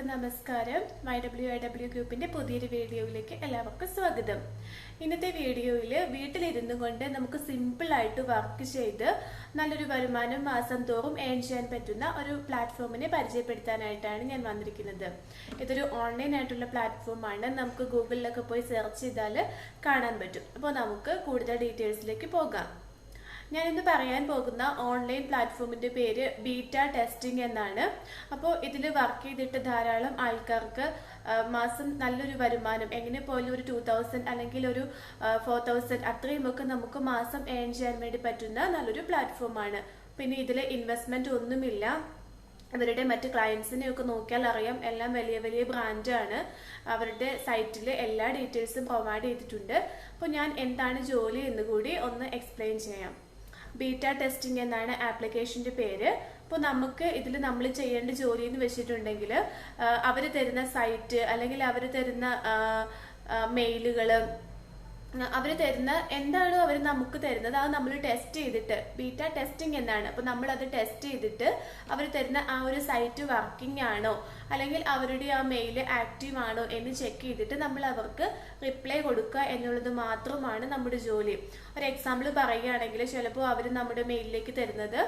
എല്ലാവർക്കും നമസ്കാരം. Y W I W ഗ്രൂപ്പിന്റെ പുതിയൊരു വീഡിയോയിലേക്ക് എല്ലാവർക്കും സ്വാഗതം. ഇന്നത്തെ വീഡിയോയിൽ വീട്ടിലിരുന്നു കൊണ്ട് നമുക്ക് സിമ്പിൾ ആയിട്ട് വർക്ക് ചെയ്ത് നല്ലൊരു വരുമാനം മാസം തോറും ഏൺ ചെയ്യാൻ പറ്റുന്ന ഒരു പ്ലാറ്റ്ഫോമിനെ പരിചയപ്പെടുത്താനായിട്ടാണ് ഞാൻ വന്നിരിക്കുന്നത്. ഇതൊരു ഓൺലൈൻ ആയിട്ടുള്ള പ്ലാറ്റ്ഫോമാണ് നമുക്ക് ഗൂഗിളിലൊക്കെ പോയി സെർച്ച് ചെയ്താൽ കാണാൻ പറ്റും. അപ്പോൾ നമുക്ക് കൂടുതൽ ഡീറ്റെയിൽസിലേക്ക് പോകാം. ഞാൻ ഇന്ന് പറയാൻ പോകുന്ന ഓൺലൈൻ പ്ലാറ്റ്ഫോമിന്റെ പേര് ബീറ്റ ടെസ്റ്റിംഗ് എന്നാണ്. അപ്പോൾ ഇതിൽ വർക്ക് ചെയ്തിട്ട് ധാരാളം ആൾക്കാർക്ക് മാസം നല്ലൊരു വരുമാനം എങ്ങനെ പോലും ഒരു ടൂ തൗസൻഡ് അല്ലെങ്കിൽ ഒരു ഫോർ തൗസൻഡ് അത്രയുമൊക്കെ നമുക്ക് മാസം ഏൺ ചെയ്യാൻ വേണ്ടി പറ്റുന്ന നല്ലൊരു പ്ലാറ്റ്ഫോമാണ് പിന്നെ ഇതിൽ ഇൻവെസ്റ്റ്മെന്റ് ഒന്നുമില്ല. അവരുടെ മറ്റ് ക്ലയൻസിനെ ഒക്കെ നോക്കിയാൽ അറിയാം എല്ലാം വലിയ വലിയ ബ്രാൻഡാണ് അവരുടെ സൈറ്റിൽ എല്ലാ ഡീറ്റെയിൽസും പ്രൊവൈഡ് ചെയ്തിട്ടുണ്ട്. അപ്പോൾ ഞാൻ എന്താണ് ജോലി എന്ന് കൂടി ഒന്ന് എക്സ്പ്ലെയിൻ ചെയ്യാം. ബീറ്റ ടെസ്റ്റിംഗ് എന്നാണ് ആപ്ലിക്കേഷന്റെ പേര്. അപ്പോൾ നമുക്ക് ഇതിൽ നമ്മൾ ചെയ്യേണ്ട ജോലി എന്ന് വെച്ചിട്ടുണ്ടെങ്കിൽ അവർ തരുന്ന സൈറ്റ് അല്ലെങ്കിൽ അവർ തരുന്ന മെയിലുകൾ അവർ തരുന്ന എന്താണോ അവർ നമുക്ക് തരുന്നത് അത് നമ്മൾ ടെസ്റ്റ് ചെയ്തിട്ട് ബീറ്റ ടെസ്റ്റിംഗ് എന്നാണ്. അപ്പൊ നമ്മൾ അത് ടെസ്റ്റ് ചെയ്തിട്ട് അവർ തരുന്ന ആ ഒരു സൈറ്റ് വർക്കിംഗ് ആണോ അല്ലെങ്കിൽ അവരുടെ ആ മെയിൽ ആക്റ്റീവ് ആണോ എന്ന് ചെക്ക് ചെയ്തിട്ട് നമ്മൾ അവർക്ക് റിപ്ലൈ കൊടുക്കുക എന്നുള്ളത് മാത്രമാണ് നമ്മുടെ ജോലി. ഒരു എക്സാമ്പിൾ പറയുകയാണെങ്കിൽ ചിലപ്പോൾ അവർ നമ്മുടെ മെയിലിലേക്ക് തരുന്നത്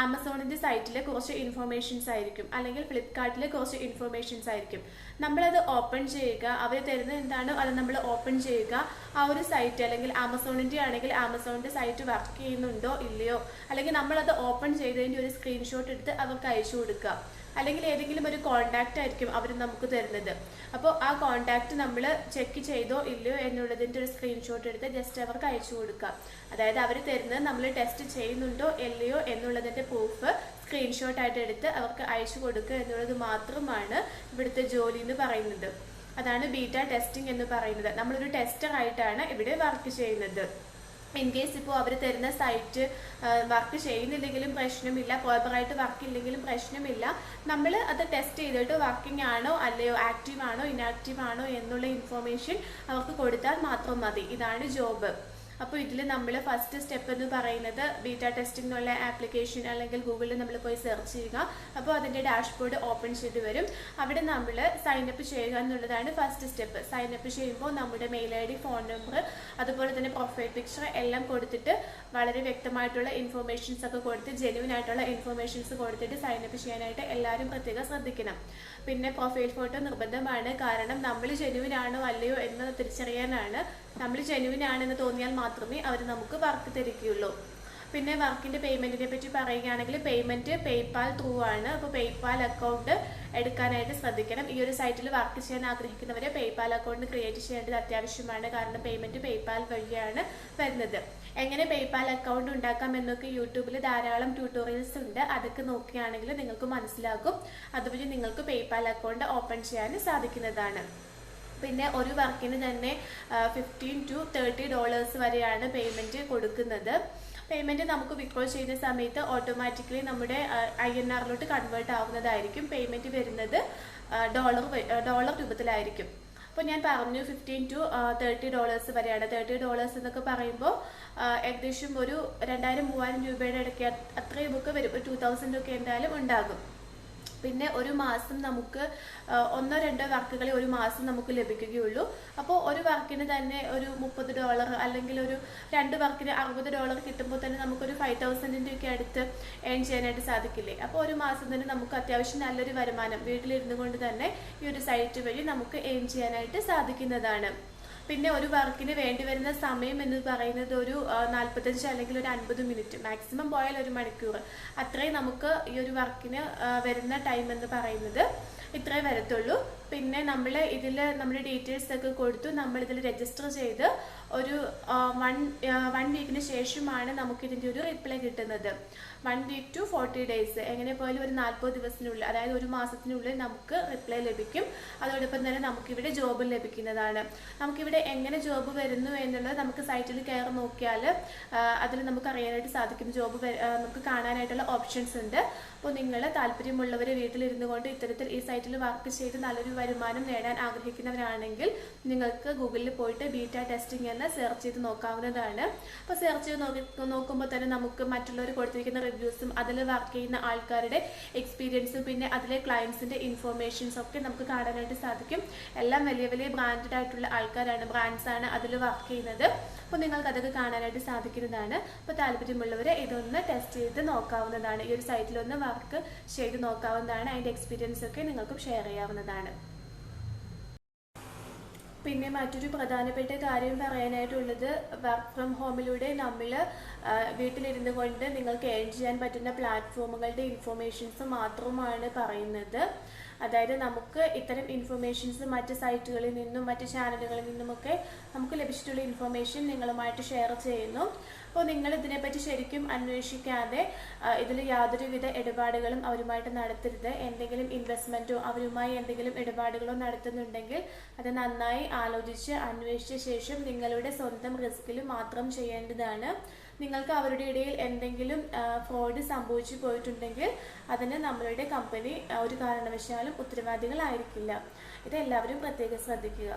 ആമസോണിന്റെ സൈറ്റിലെ കുറച്ച് ഇൻഫർമേഷൻസ് ആയിരിക്കും അല്ലെങ്കിൽ ഫ്ലിപ്കാർട്ടിലെ കുറച്ച് ഇൻഫർമേഷൻസ് ആയിരിക്കും. നമ്മളത് ഓപ്പൺ ചെയ്യുക അവർ തരുന്നത് എന്താണോ അത് നമ്മൾ ഓപ്പൺ ചെയ്യുക ആ ഒരു സൈറ്റ് അല്ലെങ്കിൽ ആമസോണിന്റെ ആണെങ്കിൽ ആമസോണിന്റെ സൈറ്റ് വർക്ക് ചെയ്യുന്നുണ്ടോ ഇല്ലയോ? അല്ലെങ്കിൽ നമ്മളത് ഓപ്പൺ ചെയ്തതിന്റെ ഒരു സ്ക്രീൻഷോട്ട് എടുത്ത് അവർക്ക് അയച്ചു കൊടുക്കുക. അല്ലെങ്കിൽ ഏതെങ്കിലും ഒരു കോണ്ടാക്റ്റ് ആയിരിക്കും അവർ നമുക്ക് തരുന്നത്. അപ്പോൾ ആ കോണ്ടാക്ട് നമ്മൾ ചെക്ക് ചെയ്തോ ഇല്ലയോ എന്നുള്ളതിന്റെ ഒരു സ്ക്രീൻഷോട്ട് എടുത്ത് ജസ്റ്റ് അവർക്ക് അയച്ചു കൊടുക്കുക. അതായത് അവർ തരുന്നത് നമ്മൾ ടെസ്റ്റ് ചെയ്യുന്നുണ്ടോ ഇല്ലയോ എന്നുള്ളതിന്റെ പ്രൂഫ് സ്ക്രീൻഷോട്ട് ആയിട്ട് എടുത്ത് അവർക്ക് അയച്ചു കൊടുക്കുക എന്നുള്ളത് മാത്രമാണ് ഇവിടുത്തെ ജോലി എന്ന് പറയുന്നത്. അതാണ് ബീറ്റ ടെസ്റ്റിംഗ് എന്ന് പറയുന്നത്. നമ്മളൊരു ടെസ്റ്റർ ആയിട്ടാണ് ഇവിടെ വർക്ക് ചെയ്യുന്നത്. ഇൻ കേസ് ഇപ്പോൾ അവർ തരുന്ന സൈറ്റ് വർക്ക് ചെയ്യുന്നില്ലെങ്കിലും പ്രശ്നമില്ല പ്രോപ്പറായിട്ട് വർക്ക് ഇല്ലെങ്കിലും പ്രശ്നമില്ല നമ്മൾ അത് ടെസ്റ്റ് ചെയ്തിട്ട് വർക്കിംഗ് ആണോ അല്ലയോ ആക്റ്റീവ് ആണോ ഇനാക്റ്റീവ് ആണോ എന്നുള്ള ഇൻഫോർമേഷൻ അവർക്ക് കൊടുത്താൽ മാത്രം മതി. ഇതാണ് ജോബ്. അപ്പോൾ ഇതിൽ നമ്മൾ ഫസ്റ്റ് സ്റ്റെപ്പ് എന്ന് പറയുന്നത് ബീറ്റ ടെസ്റ്റിംഗ് എന്നുള്ള ആപ്ലിക്കേഷൻ അല്ലെങ്കിൽ ഗൂഗിളിൽ നമ്മൾ പോയി സെർച്ച് ചെയ്യുക. അപ്പോൾ അതിന്റെ ഡാഷ്ബോർഡ് ഓപ്പൺ ചെയ്ത് വരും. അവിടെ നമ്മൾ സൈനപ്പ് ചെയ്യുക എന്നുള്ളതാണ് ഫസ്റ്റ് സ്റ്റെപ്പ് സൈനപ്പ് ചെയ്യുമ്പോൾ നമ്മുടെ mail I D phone number അതുപോലെ തന്നെ പ്രൊഫൈൽ പിക്ചർ എല്ലാം കൊടുത്തിട്ട് വളരെ വ്യക്തമായിട്ടുള്ള ഇൻഫർമേഷൻസ് ഒക്കെ കൊടുത്ത് ജെന്യൂൻ ആയിട്ടുള്ള ഇൻഫർമേഷൻസ് കൊടുത്തിട്ട് സൈനപ്പ് ചെയ്യാനായിട്ട് എല്ലാവരും പ്രത്യേകം ശ്രദ്ധിക്കണം. പിന്നെ പ്രൊഫൈൽ ഫോട്ടോ നിർബന്ധമാണ്. കാരണം നമ്മൾ ജെന്യൂൻ ആണോ അല്ലയോ എന്ന് തിരിച്ചറിയാനാണ് നമ്മൾ ജെനുവിൻ ആണെന്ന് തോന്നിയാൽ മാത്രമേ അവർ നമുക്ക് വർക്ക് തരികയുള്ളൂ. പിന്നെ വർക്കിന്റെ പേയ്മെന്റിനെ പറ്റി പറയുകയാണെങ്കിൽ പേയ്മെന്റ് പേയ്പാൽ ത്രൂ ആണ്. അപ്പോൾ പേയ്പാൽ അക്കൗണ്ട് എടുക്കാനായിട്ട് ശ്രദ്ധിക്കണം. ഈ ഒരു സൈറ്റിൽ വർക്ക് ചെയ്യാൻ ആഗ്രഹിക്കുന്നവരെ പേയ്പാൽ അക്കൗണ്ട് ക്രിയേറ്റ് ചെയ്യേണ്ടത് അത്യാവശ്യമാണ്. കാരണം പേയ്മെന്റ് പേയ്പാൽ വഴിയാണ് വരുന്നത്. എങ്ങനെ പേയ്പാൽ അക്കൗണ്ട് ഉണ്ടാക്കാം എന്നൊക്കെ യൂട്യൂബിൽ ധാരാളം ട്യൂട്ടോറിയൽസ് ഉണ്ട്. അതൊക്കെ നോക്കുകയാണെങ്കിൽ നിങ്ങൾക്ക് മനസ്സിലാകും. അതുവഴി നിങ്ങൾക്ക് പേയ്പാൽ അക്കൗണ്ട് ഓപ്പൺ ചെയ്യാൻ സാധിക്കുന്നതാണ്. പിന്നെ ഒരു വർക്കിന് തന്നെ ഫിഫ്റ്റീൻ ടു തേർട്ടി ഡോളേഴ്സ് വരെയാണ് പേയ്മെന്റ് കൊടുക്കുന്നത്. പേയ്മെന്റ് നമുക്ക് വിഡ്രോ ചെയ്യുന്ന സമയത്ത് ഓട്ടോമാറ്റിക്കലി നമ്മുടെ ഐ എൻ ആറിലോട്ട് കൺവേർട്ട് ആവുന്നതായിരിക്കും പേയ്മെന്റ് വരുന്നത് ഡോളർ ഡോളർ രൂപത്തിലായിരിക്കും. അപ്പോൾ ഞാൻ പറഞ്ഞു ഫിഫ്റ്റീൻ ടു തേർട്ടി ഡോളേഴ്സ് വരെയാണ്. തേർട്ടി ഡോളേഴ്സ് എന്നൊക്കെ പറയുമ്പോൾ ഏകദേശം ഒരു രണ്ടായിരം മൂവായിരം രൂപയുടെ ഇടയ്ക്ക് അത്രയും ഒക്കെ വരും. ഒരു ടു തൗസൻഡ് ഒക്കെ എന്തായാലും ഉണ്ടാകും. പിന്നെ ഒരു മാസം നമുക്ക് ഒന്നോ രണ്ടോ വർക്കുകളെ ഒരു മാസം നമുക്ക് ലഭിക്കുകയുള്ളൂ. അപ്പോൾ ഒരു വർക്കിന് തന്നെ ഒരു മുപ്പത് ഡോളർ അല്ലെങ്കിൽ ഒരു രണ്ട് വർക്കിന് അറുപത് ഡോളർ കിട്ടുമ്പോൾ തന്നെ നമുക്കൊരു ഫൈവ് തൗസൻഡിന്റെ ഒക്കെ അടുത്ത് ഏൺ ചെയ്യാനായിട്ട് സാധിക്കില്ലേ? അപ്പോൾ ഒരു മാസം തന്നെ നമുക്ക് അത്യാവശ്യം നല്ലൊരു വരുമാനം വീട്ടിലിരുന്നു കൊണ്ട് തന്നെ ഈ ഒരു സൈറ്റ് വഴി നമുക്ക് ഏൺ ചെയ്യാനായിട്ട് സാധിക്കുന്നതാണ്. പിന്നെ ഒരു വർക്കിന് വേണ്ടി വരുന്ന സമയം എന്ന് പറയുന്നത് ഒരു നാൽപ്പത്തഞ്ച് അല്ലെങ്കിൽ ഒരു അൻപത് മിനിറ്റ്. മാക്സിമം പോയാൽ ഒരു മണിക്കൂർ. അത്രയും നമുക്ക് ഈ ഒരു വർക്കിന് വരുന്ന ടൈം എന്ന് പറയുന്നത് ഇത്രേ വരത്തുള്ളൂ. പിന്നെ നമ്മൾ ഇതിൽ നമ്മുടെ ഡീറ്റെയിൽസ് ഒക്കെ കൊടുത്തു നമ്മൾ ഇതിൽ രജിസ്റ്റർ ചെയ്ത് ഒരു വൺ വൺ വീക്കിന് ശേഷമാണ് നമുക്ക് ഇതിന്റെ ഒരു റിപ്ലൈ കിട്ടുന്നത്. One week to forty days എങ്ങനെ പോയാലും ഒരു നാൽപ്പത് ദിവസത്തിനുള്ളിൽ അതായത് ഒരു മാസത്തിനുള്ളിൽ നമുക്ക് റിപ്ലൈ ലഭിക്കും. അതോടൊപ്പം തന്നെ നമുക്കിവിടെ ജോബ് ലഭിക്കുന്നതാണ്. നമുക്കിവിടെ എങ്ങനെ ജോബ് വരുന്നു എന്നുള്ളത് നമുക്ക് സൈറ്റിൽ കയറി നോക്കിയാൽ അതിൽ നമുക്ക് അറിയാനായിട്ട് സാധിക്കും ജോബ് നമുക്ക് കാണാനായിട്ടുള്ള ഓപ്ഷൻസ് ഉണ്ട്. അപ്പോൾ നിങ്ങൾ താല്പര്യമുള്ളവർ വീട്ടിലിരുന്നു കൊണ്ട് ഇത്തരത്തിൽ ഈ സൈറ്റിൽ വർക്ക് ചെയ്ത് നല്ലൊരു വരുമാനം നേടാൻ ആഗ്രഹിക്കുന്നവരാണെങ്കിൽ നിങ്ങൾക്ക് ഗൂഗിളിൽ പോയിട്ട് ബീറ്റ ടെസ്റ്റിംഗ് എന്ന് സെർച്ച് ചെയ്ത് നോക്കാവുന്നതാണ്. അപ്പോൾ സെർച്ച് ചെയ്ത് നോക്കി നോക്കുമ്പോൾ തന്നെ നമുക്ക് മറ്റുള്ളവർ കൊടുത്തിരിക്കുന്ന റിവ്യൂസും അതിൽ വർക്ക് ചെയ്യുന്ന ആൾക്കാരുടെ എക്സ്പീരിയൻസും പിന്നെ അതിലെ ക്ലയൻസിന്റെ ഇൻഫോർമേഷൻസ് ഒക്കെ നമുക്ക് കാണാനായിട്ട് സാധിക്കും. എല്ലാം വലിയ വലിയ ബ്രാൻഡഡ് ആയിട്ടുള്ള ആൾക്കാരാണ് ബ്രാൻഡ്സാണ് അതിൽ വർക്ക് ചെയ്യുന്നത്. അപ്പോൾ നിങ്ങൾക്ക് അതൊക്കെ കാണാനായിട്ട് സാധിക്കുന്നതാണ്. അപ്പോൾ താല്പര്യമുള്ളവർ ഇതൊന്ന് ടെസ്റ്റ് ചെയ്ത് നോക്കാവുന്നതാണ്. ഈ ഒരു സൈറ്റിലൊന്ന് വർക്ക് ചെയ്ത് നോക്കാവുന്നതാണ്. അതിന്റെ എക്സ്പീരിയൻസ് ഒക്കെ നിങ്ങൾക്കും ഷെയർ ചെയ്യാവുന്നതാണ്. പിന്നെ മറ്റൊരു പ്രധാനപ്പെട്ട കാര്യം പറയാനായിട്ടുള്ളത് വർക്ക് ഫ്രം ഹോമിലൂടെ നമ്മൾ വീട്ടിലിരുന്ന് കൊണ്ട് നിങ്ങൾക്ക് ഏൺ ചെയ്യാൻ പറ്റുന്ന പ്ലാറ്റ്ഫോമുകളുടെ ഇൻഫർമേഷൻസ് മാത്രമാണ് പറയുന്നത്. അതായത് നമുക്ക് ഇത്തരം ഇൻഫർമേഷൻസ് മറ്റ് സൈറ്റുകളിൽ നിന്നും മറ്റ് ചാനലുകളിൽ നിന്നുമൊക്കെ നമുക്ക് ലഭിച്ചിട്ടുള്ള ഇൻഫർമേഷൻ നിങ്ങളുമായിട്ട് ഷെയർ ചെയ്യുന്നു. അപ്പോൾ നിങ്ങൾ ഇതിനെപ്പറ്റി ശരിക്കും അന്വേഷിക്കാതെ ഇതിൽ യാതൊരുവിധ ഇടപാടുകളും അവരുമായിട്ട് നടത്തരുത്. എന്തെങ്കിലും ഇൻവെസ്റ്റ്മെന്റോ അവരുമായി എന്തെങ്കിലും ഇടപാടുകളോ നടത്തുന്നുണ്ടെങ്കിൽ അത് നന്നായി ആലോചിച്ച് അന്വേഷിച്ച ശേഷം നിങ്ങളുടെ സ്വന്തം റിസ്കിൽ മാത്രം ചെയ്യേണ്ടതാണ്. നിങ്ങൾക്ക് അവരുടെ ഇടയിൽ എന്തെങ്കിലും ഫ്രോഡ് സംഭവിച്ചു പോയിട്ടുണ്ടെങ്കിൽ അതിന് നമ്മളുടെ കമ്പനി ഒരു കാരണവശാലും ഉത്തരവാദികളായിരിക്കില്ല. ഇതെല്ലാവരും പ്രത്യേകം ശ്രദ്ധിക്കുക.